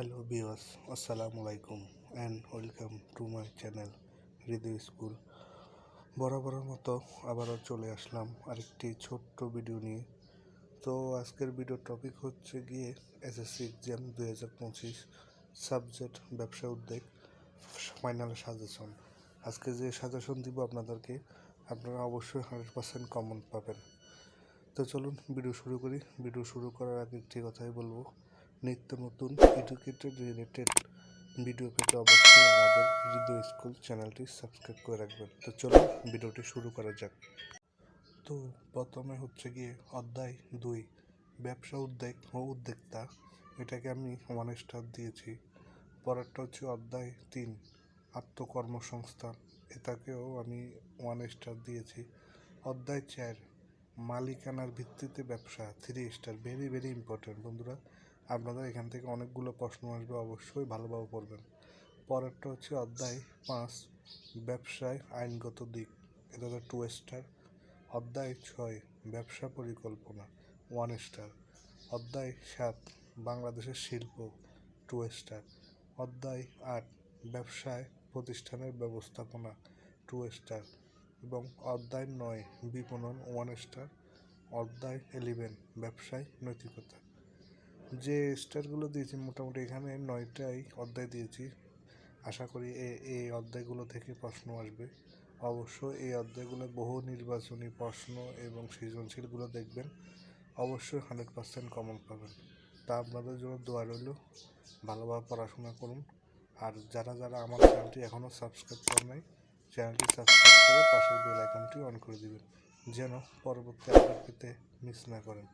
Hello viewers আসসালামু আলাইকুম and welcome to my channel Hridoy school বরাবরের মতো আবারও চলে আসলাম আরেকটি ছোট্ট ভিডিও নিয়ে। তো আজকের ভিডিওর টপিক হচ্ছে গিয়ে এসএসসি এক্সাম দুই হাজার পঁচিশ সাবজেক্ট ব্যবসা উদ্যোগ ফাইনাল সাজেশন আজকে যে সাজেশন দিব আপনাদেরকে, আপনারা অবশ্যই হান্ড্রেড পার্সেন্ট কমন পাবেন। তো চলুন ভিডিও শুরু করি। ভিডিও শুরু করার আগে একটি কথাই বলব। নিত্য নতুন এডুকেটেড রিলেটেড ভিডিও পেতে অবশ্যই আমাদের হৃদয় স্কুল চ্যানেলটি সাবস্ক্রাইব করে রাখবেন। তো চলুন ভিডিওটি শুরু করা যাক। তো প্রথমে হচ্ছে গিয়ে অধ্যায় দুই, ব্যবসা উদ্যোগ ও উদ্যোক্তা। এটাকে আমি ওয়ান স্টার দিয়েছি। পরেরটা হচ্ছে অধ্যায় তিন, আত্মকর্মসংস্থান। এটাকেও আমি ওয়ান স্টার দিয়েছি। অধ্যায় চার, মালিকানার ভিত্তিতে ব্যবসা three star very very important বন্ধুরা। আপনাদের এখান থেকে অনেকগুলো প্রশ্ন আসবে, অবশ্যই ভালোভাবে পড়বেন। পরেরটা হচ্ছে অধ্যায় পাঁচ, ব্যবসায় আইনগত দিক। এটা হচ্ছে টু স্টার অধ্যায় ছয়, ব্যবসা পরিকল্পনা ওয়ান স্টার অধ্যায় সাত, বাংলাদেশের শিল্প টু স্টার অধ্যায় আট, ব্যবসায় প্রতিষ্ঠানের ব্যবস্থাপনা টু স্টার এবং অধ্যায় নয়, বিপণন ওয়ান স্টার অধ্যায় ইলেভেন ব্যবসায় নৈতিকতা। যে স্টারগুলো দিয়েছি, মোটামুটি এখানে নয়টাই অধ্যায় দিয়েছি। আশা করি এই অধ্যায়গুলো থেকে প্রশ্ন আসবে। অবশ্য এই অধ্যায়গুলো বহু নির্বাচনী প্রশ্ন এবং সৃজনশীলগুলো দেখবেন, অবশ্যই হান্ড্রেড পার্সেন্ট কমন পাবেন। তা আপনাদের জন্য দোয়া রইল, ভালোভাবে পড়াশোনা করুন। আর যারা যারা আমার চ্যানেলটি এখনও সাবস্ক্রাইব করে নাই, চ্যানেলটি সাবস্ক্রাইব করে পাশের বেল আইকনটি অন করে দিবেন, যেন পরবর্তী আপডেট পেতে মিস না করেন।